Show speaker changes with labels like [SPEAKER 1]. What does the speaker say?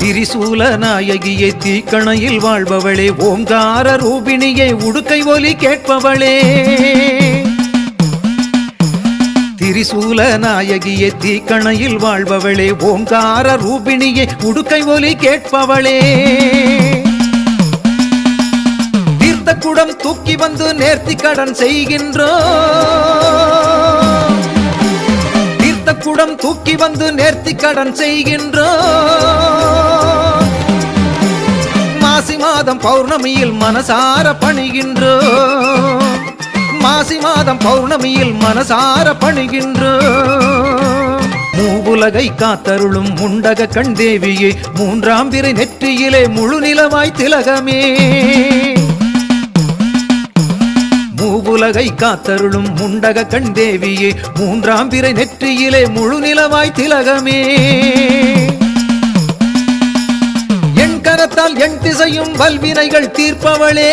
[SPEAKER 1] திரிசூல நாயகியே தீக்கணையில் வாழ்பவளே ஓங்கார ரூபிணியை உடுக்கை ஒலி கேட்பவளே. திரிசூல நாயகியை தீக்கணையில் வாழ்பவளே ஓங்கார ரூபிணியை உடுக்கை ஒலி கேட்பவளே. தீர்த்த குடம் தூக்கி வந்து நேர்த்தி கடன் செய்கின்றோ. தீர்த்த குடம் தூக்கி வந்து நேர்த்தி கடன் செய்கின்றோ. மாதம் பௌர்ணமியில் மனசார பணிகின்றோ. மாசி மாதம் பௌர்ணமியில் மனசார பணிகின்றோ. மூவுலகை காத்தருளும் முண்டக கண் தேவியே மூன்றாம் திரை நெற்றியிலே முழு நிலவாய் திலகமே. மூவுலகை காத்தருளும் முண்டக கண் தேவியே மூன்றாம் திரை நெற்றியிலே முழு நிலவாய் திலகமே. கரத்தால் என் திசையும் வல்வினைகள் தீர்ப்பவளே.